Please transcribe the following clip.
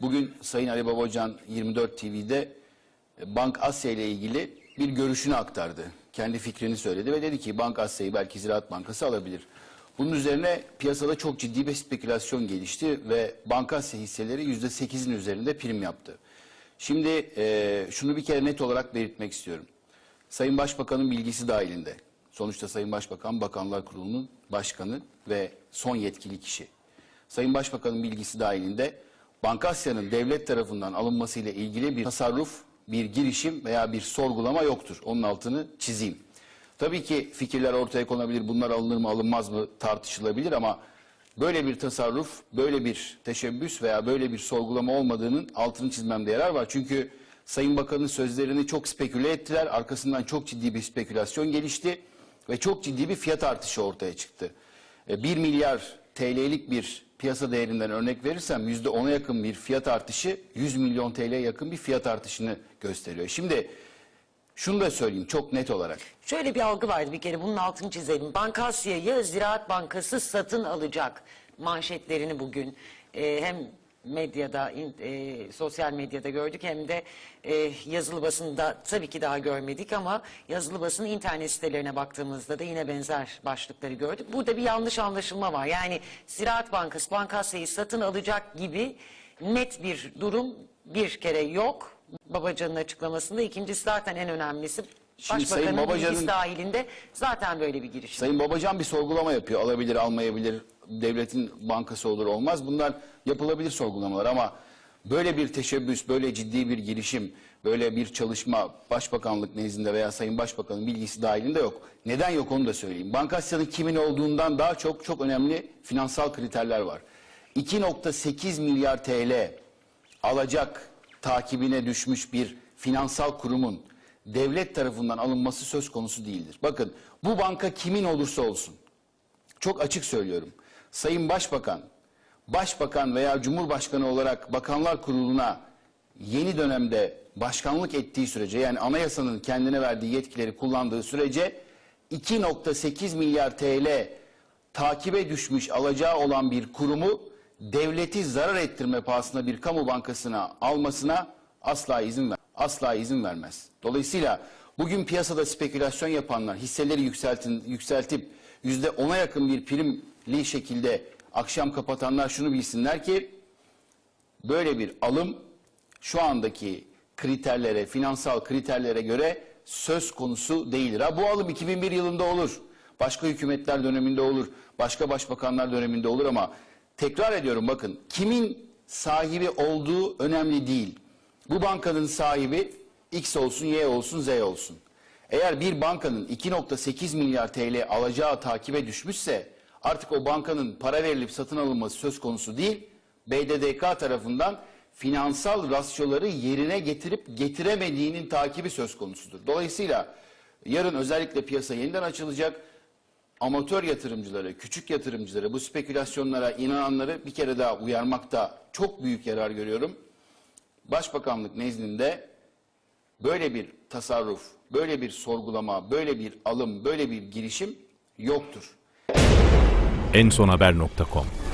Bugün Sayın Ali Babacan 24 TV'de e, Bank Asya ile ilgili bir görüşünü aktardı. Kendi fikrini söyledi ve dedi ki Bank Asya'yı belki Ziraat Bankası alabilir. Bunun üzerine piyasada çok ciddi bir spekülasyon gelişti ve Bank Asya hisseleri %8'in üzerinde prim yaptı. Şimdi e, şunu bir kere net olarak belirtmek istiyorum. Sayın Başbakan'ın bilgisi dahilinde. Sonuçta Sayın Başbakan Bakanlar Kurulu'nun başkanı ve son yetkili kişi. Sayın Başbakan'ın bilgisi dahilinde Bankasya'nın devlet tarafından alınmasıyla ilgili bir tasarruf, bir girişim veya bir sorgulama yoktur. Onun altını çizeyim. Tabii ki fikirler ortaya konabilir, bunlar alınır mı alınmaz mı tartışılabilir ama böyle bir tasarruf, böyle bir teşebbüs veya böyle bir sorgulama olmadığının altını çizmemde yarar var. Çünkü Sayın Bakan'ın sözlerini çok speküle ettiler, arkasından çok ciddi bir spekülasyon gelişti ve çok ciddi bir fiyat artışı ortaya çıktı. 1 milyar TL'lik bir piyasa değerinden örnek verirsem %10'a yakın bir fiyat artışı 100 milyon TL'ye yakın bir fiyat artışını gösteriyor. Şimdi şunu da söyleyeyim çok net olarak. Şöyle bir algı vardı bir kere bunun altını çizelim. Bankasya'yı Ziraat Bankası satın alacak manşetlerini bugün e, hem medyada, in- e, sosyal medyada gördük hem de e, yazılı basında tabii ki daha görmedik ama yazılı basın internet sitelerine baktığımızda da yine benzer başlıkları gördük. Burada bir yanlış anlaşılma var. Yani Ziraat Bankası Bankasya'yı satın alacak gibi net bir durum bir kere yok. Babacan'ın açıklamasında. İkincisi zaten en önemlisi Şimdi Sayın Başbakanın Babacan'ın- bilgisi dahilinde zaten böyle bir girişim. Sayın Babacan bir sorgulama yapıyor. Alabilir, almayabilir, devletin bankası olur olmaz. Bunlar yapılabilir sorgulamalar ama böyle bir teşebbüs, böyle ciddi bir girişim, böyle bir çalışma Başbakanlık nezdinde veya Sayın Başbakanın bilgisi dahilinde yok. Neden yok onu da söyleyeyim. Bankasya'nın kimin olduğundan daha çok çok önemli finansal kriterler var. 2.8 milyar TL alacak takibine düşmüş bir finansal kurumun devlet tarafından alınması söz konusu değildir. Bakın bu banka kimin olursa olsun çok açık söylüyorum. Sayın Başbakan, Başbakan veya Cumhurbaşkanı olarak Bakanlar Kurulu'na yeni dönemde başkanlık ettiği sürece yani anayasanın kendine verdiği yetkileri kullandığı sürece 2.8 milyar TL takibe düşmüş alacağı olan bir kurumu devleti zarar ettirme pahasına bir kamu bankasına almasına asla izin ver asla izin vermez. Dolayısıyla bugün piyasada spekülasyon yapanlar hisseleri yükseltin, yükseltip yüzde ona yakın bir primli şekilde akşam kapatanlar şunu bilsinler ki böyle bir alım şu andaki kriterlere, finansal kriterlere göre söz konusu değildir. Ha bu alım 2001 yılında olur. Başka hükümetler döneminde olur. Başka başbakanlar döneminde olur ama tekrar ediyorum bakın kimin sahibi olduğu önemli değil. Bu bankanın sahibi X olsun, Y olsun, Z olsun. Eğer bir bankanın 2.8 milyar TL alacağı takibe düşmüşse artık o bankanın para verilip satın alınması söz konusu değil. BDDK tarafından finansal rasyoları yerine getirip getiremediğinin takibi söz konusudur. Dolayısıyla yarın özellikle piyasa yeniden açılacak. Amatör yatırımcıları, küçük yatırımcıları, bu spekülasyonlara inananları bir kere daha uyarmakta çok büyük yarar görüyorum. Başbakanlık nezdinde böyle bir tasarruf, böyle bir sorgulama, böyle bir alım, böyle bir girişim yoktur. ensonhaber.com